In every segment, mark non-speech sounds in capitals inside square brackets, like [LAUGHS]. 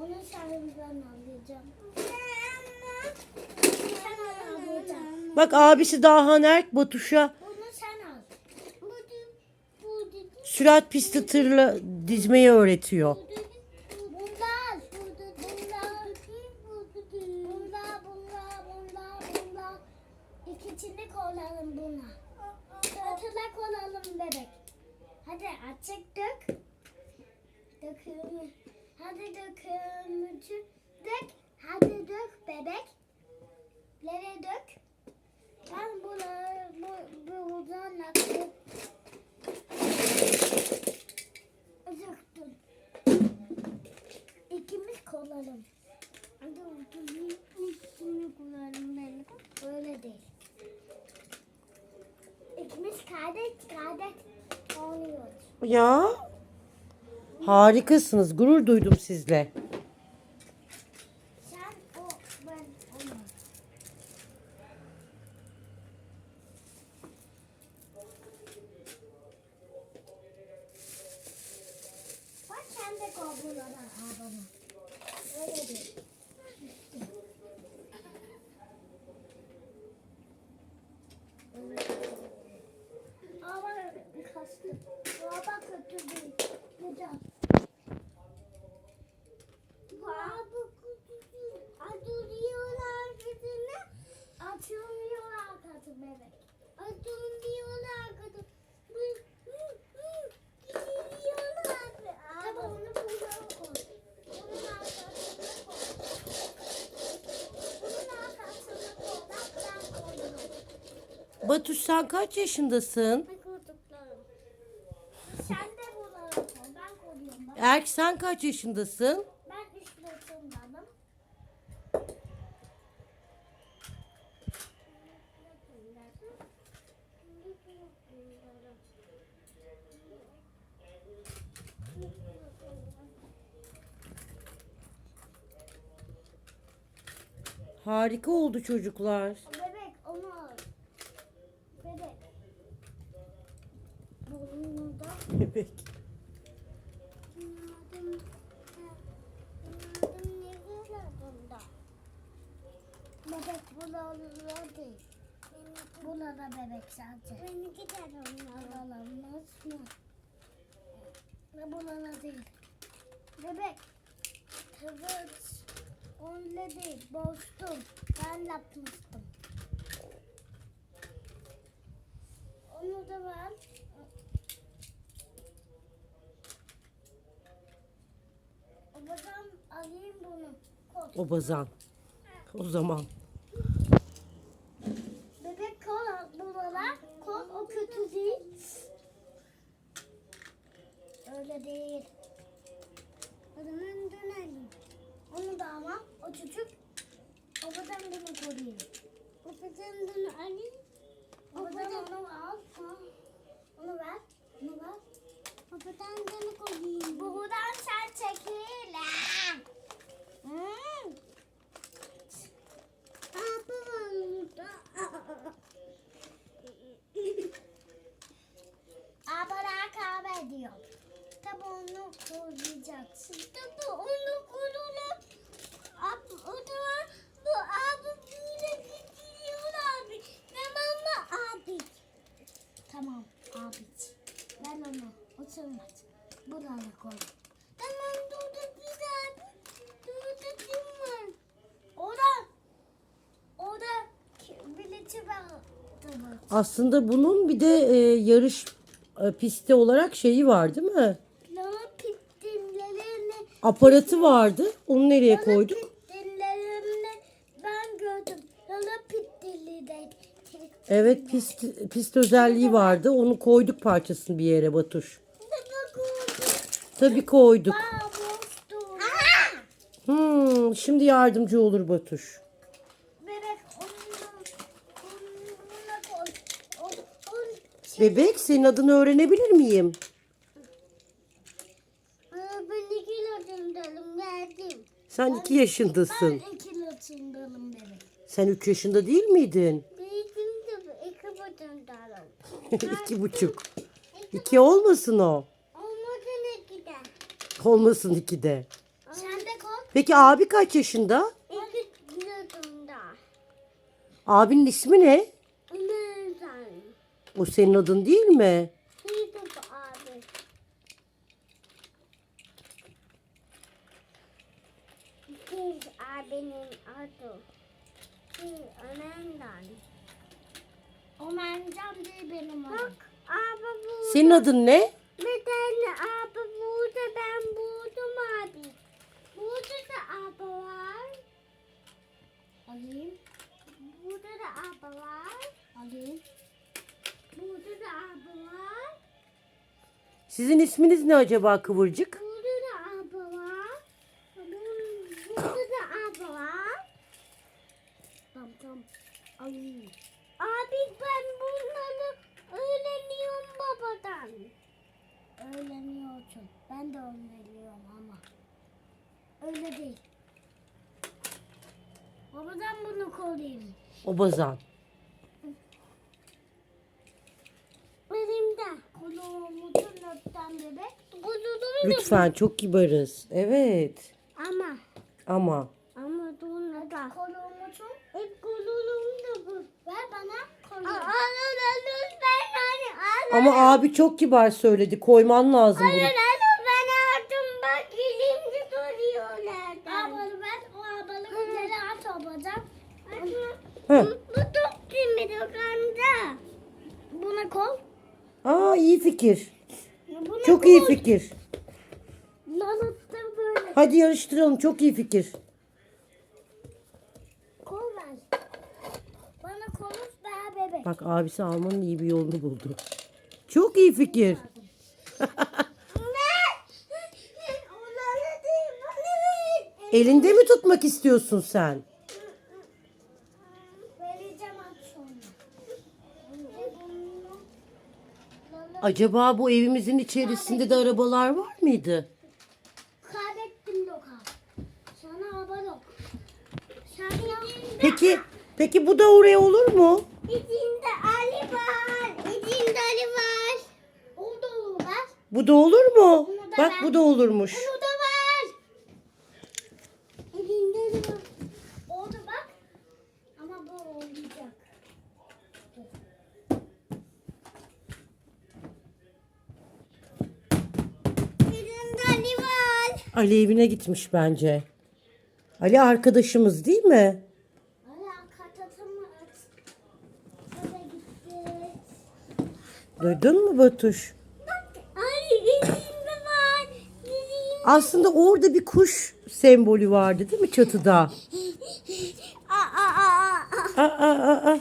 Onu sen ben alacağım. Sen alacaksın. Bak abisi daha Hanerk Batuş'a Bunu sen al. Bu bu sürat pisti tırla dizmeyi öğretiyor. Bunlar. Bunlar. Bunlar. Bunlar. Bunlar. Bunlar. İkisini koyalım buna. Hatırla koyalım bebek. Hadi açık dök. Döküm. Hadi dökümücü dök. Hadi dök bebek. Nereye dök? Ben bunu bu, buradan naklet. Döktüm. İkimiz koyalım. Hadi ortamı üstünü koyalım ben. Öyle değil. İkimiz kardeş kardeş oluyoruz. Ya harikasınız. Gurur duydum sizle. Sen o ben onu. Ama kötü değil. Bazı kutucu açılıyorlar gözüne, açılmıyorlar kadın bebek. Açılmıyorlar kadın. Hı, hı, hı, gidiyorlar. Tabii onu buraya koy. Bunun arkasına koy. Bunun arkasına koy. Bak ben Batuş sen kaç yaşındasın? Sen de bunları koy. Ben koyuyorum bak. Erk sen kaç yaşındasın? Ben üç yaşındayım. Harika oldu çocuklar. Bebek onu al. Bebek. Bunu da Bebek. Bunlardan bunlardan ne güzel bunda. Bebek bunlar değil. Buna da bebek sadece. Benimki de onlar. Alamaz mı? Ve buna da değil. Bebek. Kıvırç. Öyle değil. Bozdum. Ben yapmıştım. Onu da ver. Babam alayım bunu. Kol. O bazan. O zaman. Bebek kol buralar. Kol o kötü değil. Öyle değil. O zaman dönelim. Onu da ama o çocuk. Babadan bunu koruyayım. Babadan bunu alayım. Babadan onu al. Onu ver. Onu ver. Babadan bunu koruyayım. Buradan sen çekil. Hmm. Abla kahve diyor. Tabi onu koruyacaksın. Tabi onu koruyalım. Ab, o zaman bu abi böyle gidiyor abi. Tamam mı abi? Tamam abi. Ben onu oturmaz. Buraya koy. Tamam durdu güzel. Durdu kim var? Orada. Orada ki- bileti var. Tamam. Aslında bunun bir de e, yarış e, pisti olarak şeyi var değil mi? Lala pittinlerini Aparatı vardı. Onu nereye Lala koyduk? pittinlerini ben gördüm. Lala pittinli de. Evet pist, pist özelliği vardı. Onu koyduk parçasını bir yere Batuş. Baba gördüm. Tabii koyduk. Aa bozdu. Hmm, şimdi yardımcı olur Batuş. Bebek onunla, onunla koy. O, o, Bebek senin adını öğrenebilir miyim? Ben iki yaşındayım geldim. Sen iki yaşındasın. Ben iki yaşındayım bebek. Sen üç yaşında değil miydin? Büyüdüm de iki yaşındayım. iki buçuk. [LAUGHS] İki olmasın o. Olmadan iki de. Olmasın iki de. Sen de koy. Peki abi kaç yaşında? İki yılında. Abinin ismi ne? Neden? O senin adın değil mi? Abi. Biz abinin adı. Biz Ömer'den. Ömer'den değil benim adım. Bak abi bu. Senin adın ne? Tane abi burada ben buldum abi. Burada da abi var. Alayım. Sizin isminiz ne acaba Kıvırcık? Burada da abi var. Burada da abi var. Tamam tamam. Alayım. Abi ben bunları öğreniyorum babadan. Öğreniyorsun. Ben de öğreniyorum ama. Öyle değil. Babadan bunu koruyayım. Obazan. Öpten bebek. Lütfen çok kibarız. Evet. Ama. Ama Ama sonra da. Kolumu tut. E kolumu da bu. Ver bana kolumu. Ama abi çok kibar söyledi. Koyman lazım bunu. hayır ben aldım bak elimde duruyorlar. Abalı ben o abalı güzeli at olacak. Heh. Bu çok kimi dokanda. Buna kol. Aa iyi fikir. Buna Çok iyi fikir. Böyle. Hadi yarıştıralım. Çok iyi fikir. Kol ver. Bana kol ver bebek. Bak abisi almanın iyi bir yolunu buldu. Çok iyi fikir. [LAUGHS] Elinde mi tutmak istiyorsun sen? Acaba bu evimizin içerisinde de arabalar var mıydı? Kaybettim Doka. Sana hava yok. Peki, peki bu da oraya olur mu? içinde Ali var. İçinde Ali var. O da olur. Bu da olur mu? Bak bu da olurmuş. Onu da var. İçinde Ali var. Oldu bak. Ama bu olmayacak. İçinde Ali var. Ali evine gitmiş bence. Ali arkadaşımız değil mi? Duydun mu Batuş? Aslında orada bir kuş sembolü vardı değil mi çatıda? Aa, aa, aa, aa. Aa, aa, aa.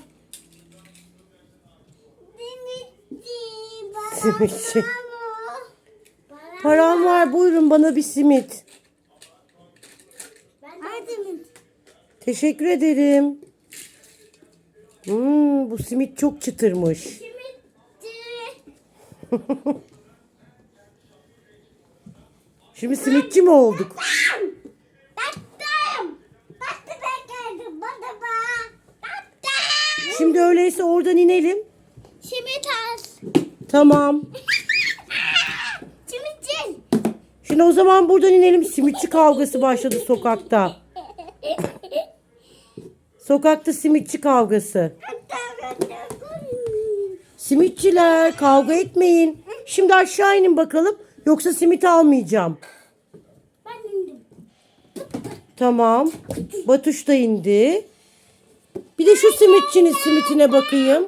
Simitçi, bana Simitçi. bravo. Bana Param var buyurun bana bir simit. Hadi. Teşekkür ederim. Hmm, bu simit çok çıtırmış. [LAUGHS] Şimdi simitçi mi olduk? Şimdi öyleyse oradan inelim. Simit az. Tamam. [LAUGHS] Şimdi o zaman buradan inelim. Simitçi kavgası başladı sokakta. Sokakta simitçi kavgası. Simitçiler kavga etmeyin. Şimdi aşağı inin bakalım. Yoksa simit almayacağım. Tamam. Batuş da indi. Bir de şu simitçinin simitine bakayım.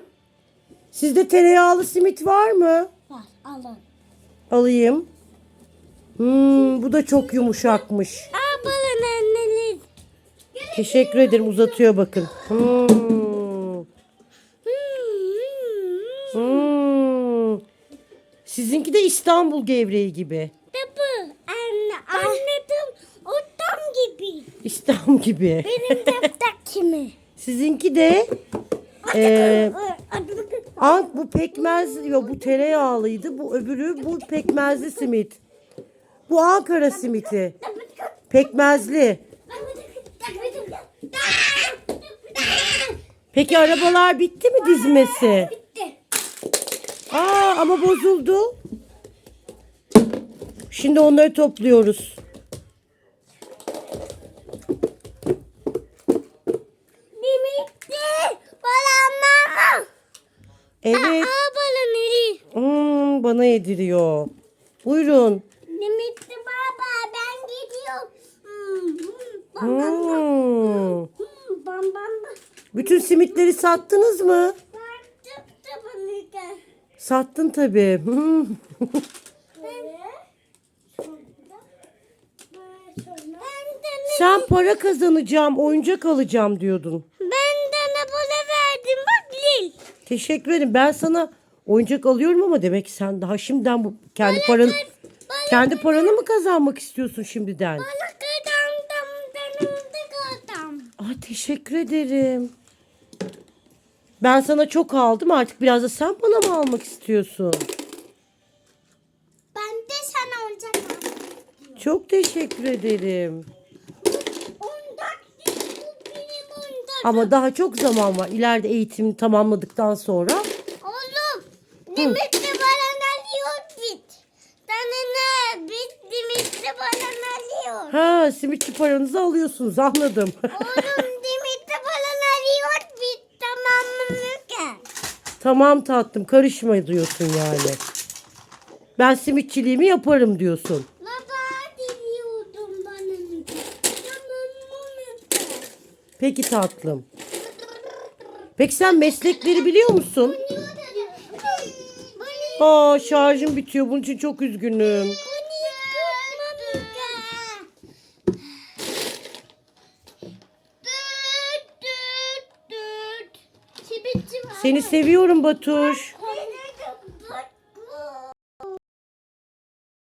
Sizde tereyağlı simit var mı? Var alın. Alayım. Hmm, bu da çok yumuşakmış. Aa anneler. Teşekkür ederim uzatıyor bakın. Hmm. Hmm. Sizinki de İstanbul gevreği gibi. Tabu anne anladım. Otam gibi. İstanbul gibi. Benim defter kimi? Sizinki de e, An bu pekmez yo bu tereyağlıydı. Bu öbürü bu pekmezli simit. Bu Ankara simiti. Pekmezli. Peki arabalar bitti mi dizmesi? Bitti. Aa ama bozuldu. Şimdi onları topluyoruz. Evet. Aa, bana, hmm, bana yediriyor. Buyurun. Bam. Bütün simitleri sattınız mı? Sattın tabii. Hmm. Sen para kazanacağım, oyuncak alacağım diyordun. Ben de ne bana verdim bak Lil. Teşekkür ederim. Ben sana oyuncak alıyorum ama demek ki sen daha şimdiden bu kendi paranı kendi paranı mı kazanmak istiyorsun şimdiden? bana teşekkür ederim. Ben sana çok aldım artık biraz da sen bana mı almak istiyorsun? Ben de sana oyuncak aldım. Çok teşekkür ederim. Ama daha çok zaman var. İleride eğitimini tamamladıktan sonra. Oğlum Dimitri bana alıyor bit. Tanrı bit Dimitri bana alıyor. Ha simitçi paranızı alıyorsunuz anladım. Oğlum Dimitri bana alıyor bit. Tamam mı Müge? Tamam tatlım karışma diyorsun yani. Ben simitçiliğimi yaparım diyorsun. Baba diliyordum bana mı? Peki tatlım. Peki sen meslekleri biliyor musun? Aa şarjım bitiyor. Bunun için çok üzgünüm. Seni seviyorum Batuş.